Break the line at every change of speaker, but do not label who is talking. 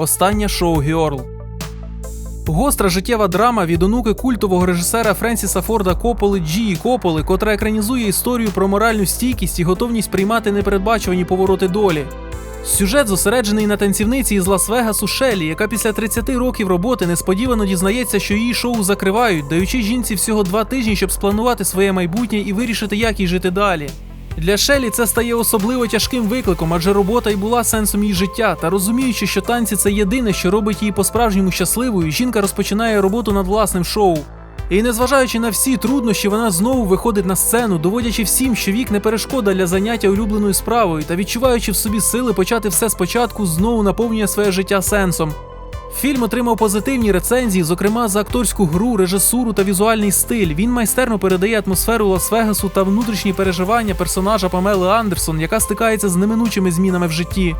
Останнє шоу Гьорл. Гостра життєва драма від онуки культового режисера Френсіса Форда Кополи Джії Кополи, котра екранізує історію про моральну стійкість і готовність приймати непередбачувані повороти долі. Сюжет зосереджений на танцівниці із Лас-Вегасу Шелі, яка після 30 років роботи несподівано дізнається, що її шоу закривають, даючи жінці всього два тижні, щоб спланувати своє майбутнє і вирішити, як їй жити далі. Для Шелі це стає особливо тяжким викликом, адже робота й була сенсом її життя. Та розуміючи, що танці це єдине, що робить її по-справжньому щасливою, жінка розпочинає роботу над власним шоу. І незважаючи на всі труднощі, вона знову виходить на сцену, доводячи всім, що вік не перешкода для заняття улюбленою справою та відчуваючи в собі сили почати все спочатку, знову наповнює своє життя сенсом. Фільм отримав позитивні рецензії, зокрема за акторську гру, режисуру та візуальний стиль. Він майстерно передає атмосферу Лас-Вегасу та внутрішні переживання персонажа Памели Андерсон, яка стикається з неминучими змінами в житті.